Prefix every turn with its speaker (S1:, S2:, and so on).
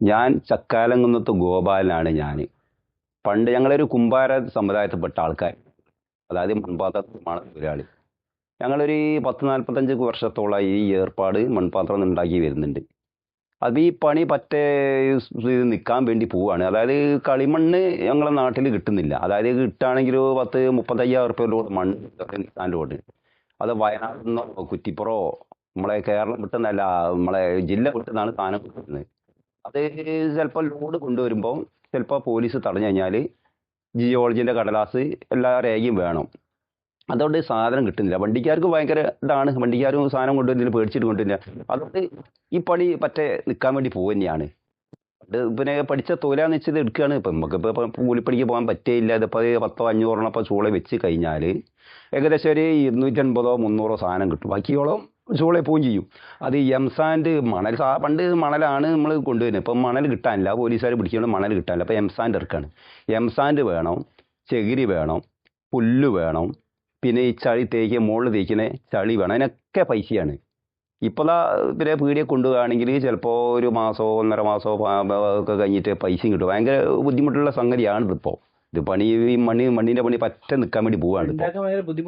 S1: ഞാൻ ചക്കാലങ്കുന്നത്ത് ഗോപാലനാണ് ഞാൻ പണ്ട് ഞങ്ങളൊരു കുമ്പാര സമുദായത്തിൽപ്പെട്ട ആൾക്കാർ. അതായത് മൺപാത്ര നിർമ്മാണ തൊഴിലാളി ഞങ്ങളൊരു പത്ത് നാൽപ്പത്തഞ്ച് വർഷത്തോളം ഈ ഏർപ്പാട് മൺപാത്രം ഉണ്ടാക്കി വരുന്നുണ്ട്. അത് ഈ പണി പറ്റേ നിൽക്കാൻ വേണ്ടി പോവാണ്. അതായത് കളിമണ്ണ് ഞങ്ങളെ നാട്ടിൽ കിട്ടുന്നില്ല. അതായത് കിട്ടുകയാണെങ്കിൽ ഒരു പത്ത് മുപ്പത്തയ്യായിരം റുപ്യ ലോഡ് മണ്ണ് നിൽക്കാൻ ലോഡ്. അത് വയനാട് നിന്നോ കുറ്റിപ്പുറമോ നമ്മളെ കേരളം വിട്ടുന്നല്ല നമ്മളെ ജില്ല വിട്ടുന്നാണ് സാധനം കിട്ടുന്നത്. ചിലപ്പോൾ ലോഡ് കൊണ്ടുവരുമ്പോൾ ചിലപ്പോൾ പോലീസ് തടഞ്ഞു കഴിഞ്ഞാൽ ജിയോളജിന്റെ കടലാസ് എല്ലാ രേഖയും വേണം. അതുകൊണ്ട് സാധനം കിട്ടുന്നില്ല. വണ്ടിക്കാർക്ക് ഭയങ്കര ഇതാണ്. വണ്ടിക്കാരും സാധനം കൊണ്ടുവരുന്നില്ല പേടിച്ചിട്ട് കൊണ്ടുവരില്ല അതുകൊണ്ട് ഈ പണി പറ്റേ നിൽക്കാൻ വേണ്ടി അത് പിന്നെ പഠിച്ച തൊലാന്ന് വെച്ചത് എടുക്കുകയാണ് ഇപ്പം നമുക്കിപ്പോൾ ഇപ്പം കൂലിപ്പണിക്ക് പോകാൻ പറ്റേയില്ല. ഇതിപ്പോൾ പത്തോ അഞ്ഞൂറെണ്ണം ഇപ്പോൾ ചൂള വെച്ച് കഴിഞ്ഞാൽ ഏകദേശം ഒരു ഇരുന്നൂറ്റൻപതോ മുന്നൂറോ സാധനം കിട്ടും. ബാക്കിയോളം ചൂളയിൽ പോവുകയും ചെയ്യും. അത് എംസാൻഡ് മണൽ സാ പണ്ട് മണലാണ് നമ്മൾ കൊണ്ടുവരുന്നത്. ഇപ്പം മണൽ കിട്ടാനില്ല. പോലീസുകാർ പിടിക്കുന്നത് മണൽ കിട്ടാനില്ല. അപ്പോൾ എംസാൻഡ് ഇറക്കാണ്. എംസാൻഡ് വേണം ചകിരി വേണം പുല്ല് വേണം പിന്നെ ഈ ചളി തേക്കുക മുകളിൽ തേക്കുന്ന ചളി വേണം. അതിനൊക്കെ പൈസയാണ്. ഇപ്പോഴാ പിന്നെ പീടിയെ കൊണ്ടുപോവുകയാണെങ്കിൽ ചിലപ്പോൾ ഒരു മാസമോ ഒന്നര മാസമോ ഒക്കെ കഴിഞ്ഞിട്ട് പൈസയും കിട്ടും. ഭയങ്കര ബുദ്ധിമുട്ടുള്ള സംഗതിയാണ് ഇതിപ്പോൾ. ഇത് പണി ഈ മണ്ണി മണ്ണിന്റെ പണി പറ്റ നിൽക്കാൻ വേണ്ടി പോവാണ്
S2: ബുദ്ധിമുട്ട്